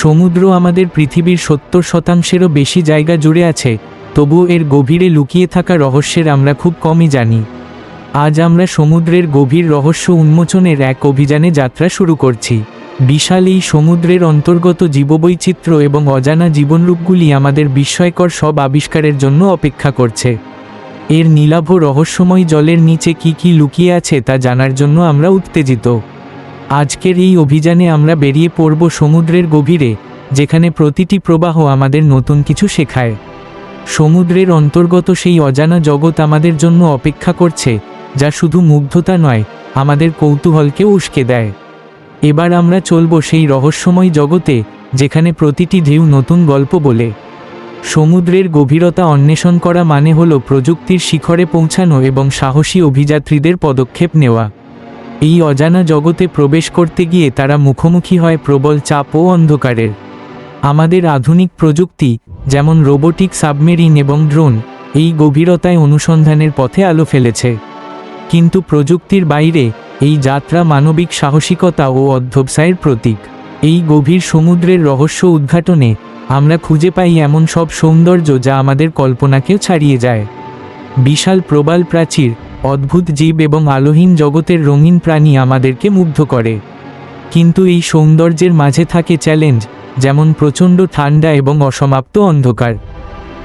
সমুদ্র আমাদের পৃথিবীর সত্তর শতাংশেরও বেশি জায়গা জুড়ে আছে, তবুও এর গভীরে লুকিয়ে থাকা রহস্যের আমরা খুব কমই জানি। আজ আমরা সমুদ্রের গভীর রহস্য উন্মোচনের এক অভিযানে যাত্রা শুরু করছি। বিশাল এই সমুদ্রের অন্তর্গত জীববৈচিত্র্য এবং অজানা জীবনরূপগুলি আমাদের বিস্ময়কর সব আবিষ্কারের জন্য অপেক্ষা করছে। এর নীলাভ রহস্যময় জলের নিচে কি কি লুকিয়ে আছে তা জানার জন্য আমরা উত্তেজিত। আজকের এই অভিযানে আমরা বেরিয়ে পড়ব সমুদ্রের গভীরে, যেখানে প্রতিটি প্রবাহ আমাদের নতুন কিছু শেখায়। সমুদ্রের অন্তর্গত সেই অজানা জগৎ আমাদের জন্য অপেক্ষা করছে, যা শুধু মুগ্ধতা নয়, আমাদের কৌতূহলকে উস্কে দেয়। এবার আমরা চলব সেই রহস্যময় জগতে, যেখানে প্রতিটি ঢেউ নতুন গল্প বলে। সমুদ্রের গভীরতা অন্বেষণ করা মানে হল প্রযুক্তির শিখরে পৌঁছানো এবং সাহসী অভিযাত্রীদের পদক্ষেপ নেওয়া। এই অজানা জগতে প্রবেশ করতে গিয়ে তারা মুখোমুখি হয় প্রবল চাপ ও অন্ধকারের। আমাদের আধুনিক প্রযুক্তি, যেমন রোবোটিক সাবমেরিন এবং ড্রোন, এই গভীরতায় অনুসন্ধানের পথে আলো ফেলেছে। কিন্তু প্রযুক্তির বাইরে, এই যাত্রা মানবিক সাহসিকতা ও অধ্যবসায়ের প্রতীক। এই গভীর সমুদ্রের রহস্য উদ্ঘাটনে, আমরা খুঁজে পাই এমন সব সৌন্দর্য যা আমাদের কল্পনাকেও ছাড়িয়ে যায়। বিশাল প্রবাল প্রাচীর অদ্ভুত জীব এবং আলোহীন জগতের রঙিন প্রাণী আমাদেরকে মুগ্ধ করে। কিন্তু এই সৌন্দর্যের মাঝে থাকে চ্যালেঞ্জ যেমন প্রচণ্ড ঠান্ডা এবং অসমাপ্ত অন্ধকার।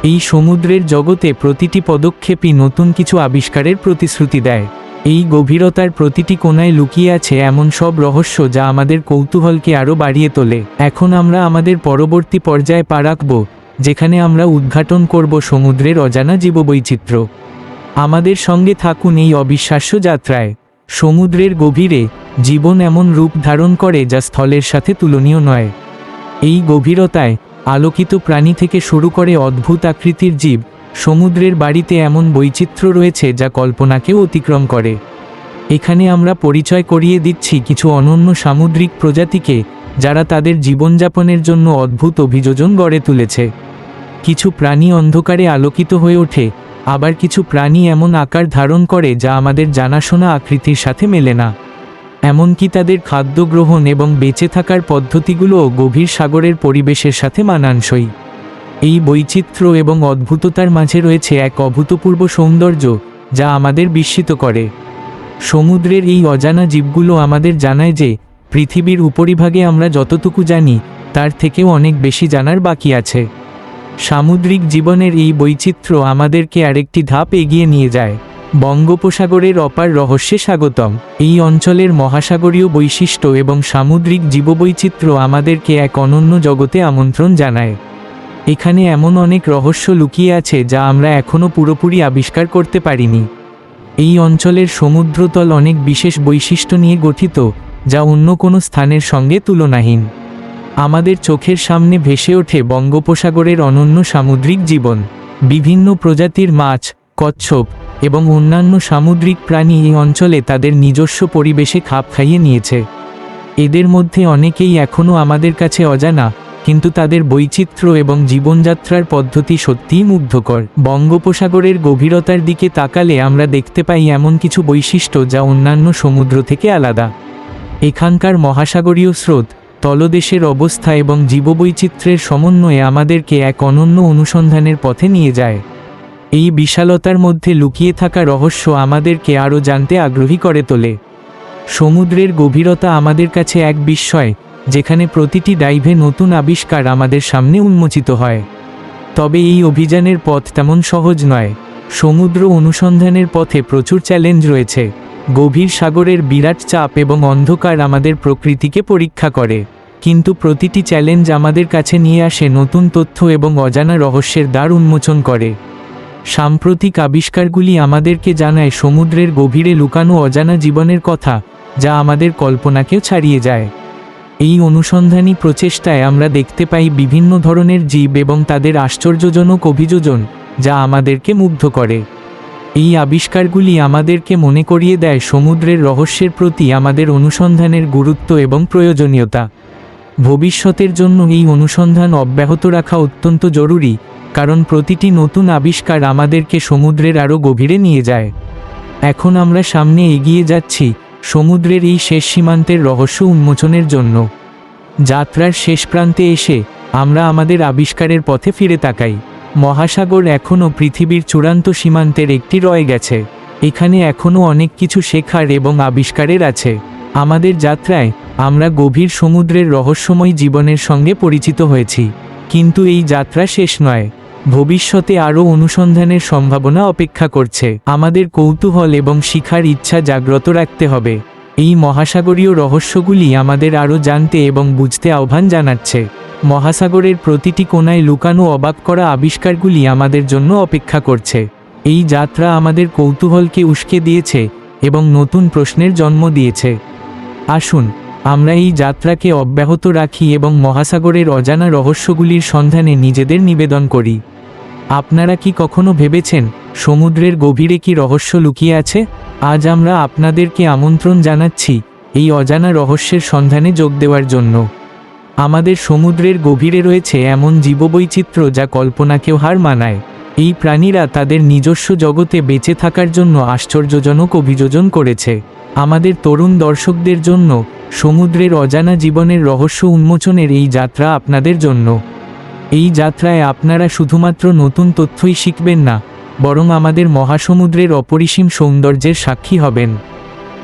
এই সমুদ্রের জগতে প্রতিটি পদক্ষেপই নতুন কিছু আবিষ্কারের প্রতিশ্রুতি দেয়। এই গভীরতার প্রতিটি কোণায় লুকিয়ে আছে এমন সব রহস্য যা আমাদের কৌতূহলকে আরও বাড়িয়ে তোলে। এখন আমরা আমাদের পরবর্তী পর্যায়ে পা রাখব, যেখানে আমরা উদ্ঘাটন করব সমুদ্রের অজানা জীববৈচিত্র্য। আমাদের সঙ্গে থাকুন এই অবিশ্বাস্য যাত্রায়। সমুদ্রের গভীরে জীবন এমন রূপ ধারণ করে যা স্থলের সাথে তুলনীয় নয়। এই গভীরতায় আলোকিত প্রাণী থেকে শুরু করে অদ্ভুত আকৃতির জীব, সমুদ্রের বাড়িতে এমন বৈচিত্র্য রয়েছে যা কল্পনাকেও অতিক্রম করে। এখানে আমরা পরিচয় করিয়ে দিচ্ছি কিছু অনন্য সামুদ্রিক প্রজাতিকে যারা তাদের জীবনযাপনের জন্য অদ্ভুত অভিযোজন গড়ে তুলেছে। কিছু প্রাণী অন্ধকারে আলোকিত হয়ে ওঠে আবার কিছু প্রাণী এমন আকার ধারণ করে যা আমাদের জানাশোনা আকৃতির সাথে মেলে না। এমনকি তাদের খাদ্য গ্রহণ এবং বেঁচে থাকার পদ্ধতিগুলোও গভীর সাগরের পরিবেশের সাথে মানানসই। এই বৈচিত্র্য এবং অদ্ভুততার মাঝে রয়েছে এক অভূতপূর্ব সৌন্দর্য, যা আমাদের বিস্মিত করে। সমুদ্রের এই অজানা জীবগুলো আমাদের জানায় যে, পৃথিবীর উপরিভাগে আমরা যতটুকু জানি, তার থেকেও অনেক বেশি জানার বাকি আছে। সামুদ্রিক জীবনের এই বৈচিত্র্য আমাদেরকে আরেকটি ধাপ এগিয়ে নিয়ে যায়। বঙ্গোপসাগরের অপার রহস্যে স্বাগতম। এই অঞ্চলের মহাসাগরীয় বৈশিষ্ট্য এবং সামুদ্রিক জীববৈচিত্র্য আমাদেরকে এক অনন্য জগতে আমন্ত্রণ জানায়। এখানে এমন অনেক রহস্য লুকিয়ে আছে যা আমরা এখনও পুরোপুরি আবিষ্কার করতে পারিনি। এই অঞ্চলের সমুদ্রতল অনেক বিশেষ বৈশিষ্ট্য নিয়ে গঠিত, যা অন্য কোনো স্থানের সঙ্গে তুলনাহীন। আমাদের চোখের সামনে ভেসে ওঠে বঙ্গোপসাগরের অনন্য সামুদ্রিক জীবন। বিভিন্ন প্রজাতির মাছ, কচ্ছপ এবং অন্যান্য সামুদ্রিক প্রাণী এই অঞ্চলে তাদের নিজস্ব পরিবেশে খাপ খাইয়ে নিয়েছে। এদের মধ্যে অনেকেই এখনও আমাদের কাছে অজানা, কিন্তু তাদের বৈচিত্র্য এবং জীবনযাত্রার পদ্ধতি সত্যিই মুগ্ধকর। বঙ্গোপসাগরের গভীরতার দিকে তাকালে আমরা দেখতে পাই এমন কিছু বৈশিষ্ট্য যা অন্যান্য সমুদ্র থেকে আলাদা। এখানকার মহাসাগরীয় স্রোত তলদেশের অবস্থা এবং জীববৈচিত্র্যের সমন্বয়ে আমাদেরকে এক অনন্য অনুসন্ধানের পথে নিয়ে যায়। এই বিশালতার মধ্যে লুকিয়ে থাকা রহস্য আমাদেরকে আরও জানতে আগ্রহী করে তোলে। সমুদ্রের গভীরতা আমাদের কাছে এক বিস্ময়, যেখানে প্রতিটি ডাইভে নতুন আবিষ্কার আমাদের সামনে উন্মোচিত হয়। তবে এই অভিযানের পথ তেমন সহজ নয়। সমুদ্র অনুসন্ধানের পথে প্রচুর চ্যালেঞ্জ রয়েছে। গভীর সাগরের বিরাট চাপ এবং অন্ধকার আমাদের প্রকৃতিকে পরীক্ষা করে। কিন্তু প্রতিটি চ্যালেঞ্জ আমাদের কাছে নিয়ে আসে নতুন তথ্য এবং অজানা রহস্যের দ্বার উন্মোচন করে। সাম্প্রতিক আবিষ্কারগুলি আমাদেরকে জানায় সমুদ্রের গভীরে লুকানো অজানা জীবনের কথা, যা আমাদের কল্পনাকেও ছাড়িয়ে যায়। এই অনুসন্ধানী প্রচেষ্টায় আমরা দেখতে পাই বিভিন্ন ধরনের জীব এবং তাদের আশ্চর্যজনক অভিযোজন, যা আমাদেরকে মুগ্ধ করে। এই আবিষ্কারগুলি আমাদেরকে মনে করিয়ে দেয় সমুদ্রের রহস্যের প্রতি আমাদের অনুসন্ধানের গুরুত্ব এবং প্রয়োজনীয়তা। ভবিষ্যতের জন্য এই অনুসন্ধান অব্যাহত রাখা অত্যন্ত জরুরি, কারণ প্রতিটি নতুন আবিষ্কার আমাদেরকে সমুদ্রের আরও গভীরে নিয়ে যায়। এখন আমরা সামনে এগিয়ে যাচ্ছি সমুদ্রের এই শেষ সীমান্তের রহস্য উন্মোচনের জন্য। যাত্রার শেষ প্রান্তে এসে আমরা আমাদের আবিষ্কারের পথে ফিরে তাকাই। মহাসাগর এখনও পৃথিবীর চূড়ান্ত সীমান্তের একটি রয়ে গেছে। এখানে এখনও অনেক কিছু শেখার এবং আবিষ্কারের আছে। আমাদের যাত্রায় আমরা গভীর সমুদ্রের রহস্যময় জীবনের সঙ্গে পরিচিত হয়েছি। কিন্তু এই যাত্রা শেষ নয়। ভবিষ্যতে আরও অনুসন্ধানের সম্ভাবনা অপেক্ষা করছে। আমাদের কৌতূহল এবং শিখার ইচ্ছা জাগ্রত রাখতে হবে। এই মহাসাগরীয় রহস্যগুলি আমাদের আরও জানতে এবং বুঝতে আহ্বান জানাচ্ছে। মহাসাগরের প্রতিটি কোণায় লুকানো অবাক করা আবিষ্কারগুলি আমাদের জন্য অপেক্ষা করছে। এই যাত্রা আমাদের কৌতূহলকে উস্কে দিয়েছে এবং নতুন প্রশ্নের জন্ম দিয়েছে। আসুন, আমরা এই যাত্রাকে অব্যাহত রাখি এবং মহাসাগরের অজানা রহস্যগুলির সন্ধানে নিজেদের নিবেদন করি। আপনারা কি কখনো ভেবেছেন, সমুদ্রের গভীরে কি রহস্য লুকিয়ে আছে? আজ আমরা আপনাদেরকে আমন্ত্রণ জানাচ্ছি, এই অজানা রহস্যের সন্ধানে যোগ দেওয়ার জন্য। আমাদের সমুদ্রের গভীরে রয়েছে এমন জীববৈচিত্র্য যা কল্পনাকেও হার মানায়। এই প্রাণীরা তাদের নিজস্ব জগতে বেঁচে থাকার জন্য আশ্চর্যজনক অভিযোজন করেছে। আমাদের তরুণ দর্শকদের জন্য সমুদ্রের অজানা জীবনের রহস্য উন্মোচনের এই যাত্রা আপনাদের জন্য। এই যাত্রায় আপনারা শুধুমাত্র নতুন তথ্যই শিখবেন না, বরং আমাদের মহাসমুদ্রের অপরিসীম সৌন্দর্যের সাক্ষী হবেন।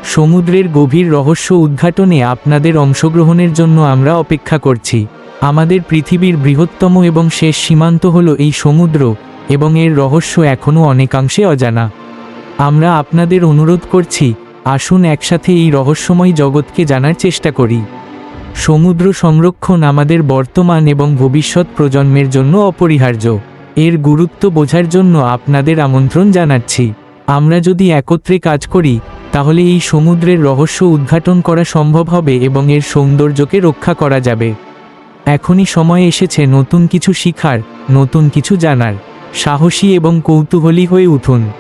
সমুদ্রের গভীর রহস্য উদ্ঘাটনে আপনাদের অংশগ্রহণের জন্য আমরা অপেক্ষা করছি। আমাদের পৃথিবীর বৃহত্তম এবং শেষ সীমান্ত হল এই সমুদ্র, এবং এর রহস্য এখনও অনেকাংশে অজানা। আমরা আপনাদের অনুরোধ করছি আসুন একসাথে এই রহস্যময় জগৎকে জানার চেষ্টা করি। সমুদ্র সংরক্ষণ আমাদের বর্তমান এবং ভবিষ্যৎ প্রজন্মের জন্য অপরিহার্য। এর গুরুত্ব বোঝার জন্য আপনাদের আমন্ত্রণ জানাচ্ছি। আমরা যদি একত্রে কাজ করি, তাহলে এই সমুদ্রের রহস্য উদ্ঘাটন করা সম্ভব হবে এবং এর সৌন্দর্যকে রক্ষা করা যাবে। এখনই সময় এসেছে নতুন কিছু শিখার, নতুন কিছু জানার। সাহসী এবং কৌতূহলী হয়ে উঠুন।